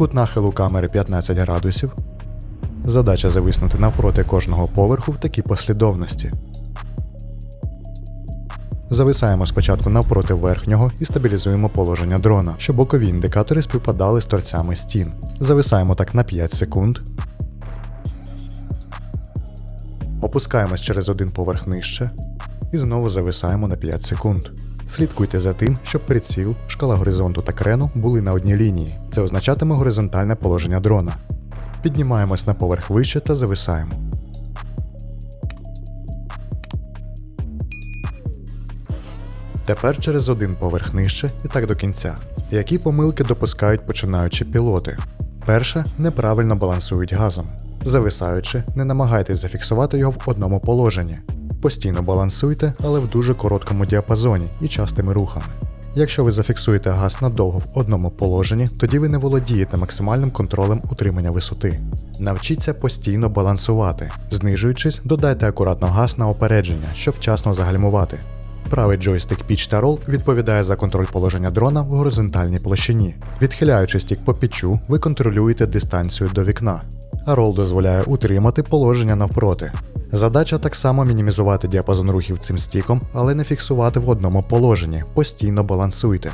Кут нахилу камери 15 градусів. Задача зависнути навпроти кожного поверху в такій послідовності. Зависаємо спочатку навпроти верхнього і стабілізуємо положення дрона, щоб бокові індикатори співпадали з торцями стін. Зависаємо так на 5 секунд. Опускаємось через один поверх нижче і знову зависаємо на 5 секунд. Слідкуйте за тим, щоб приціл, шкала горизонту та крену були на одній лінії. Це означатиме горизонтальне положення дрона. Піднімаємось на поверх вище та зависаємо. Тепер через один поверх нижче і так до кінця. Які помилки допускають починаючі пілоти? Перше, неправильно балансують газом. Зависаючи, не намагайтесь зафіксувати його в одному положенні. Постійно балансуйте, але в дуже короткому діапазоні і частими рухами. Якщо ви зафіксуєте газ надовго в одному положенні, тоді ви не володієте максимальним контролем утримання висоти. Навчіться постійно балансувати. Знижуючись, додайте акуратно газ на опередження, щоб вчасно загальмувати. Правий джойстик Pitch та Roll відповідає за контроль положення дрона в горизонтальній площині. Відхиляючи стік по пічу, ви контролюєте дистанцію до вікна, а Roll дозволяє утримати положення навпроти. Задача так само мінімізувати діапазон рухів цим стіком, але не фіксувати в одному положенні. Постійно балансуйте.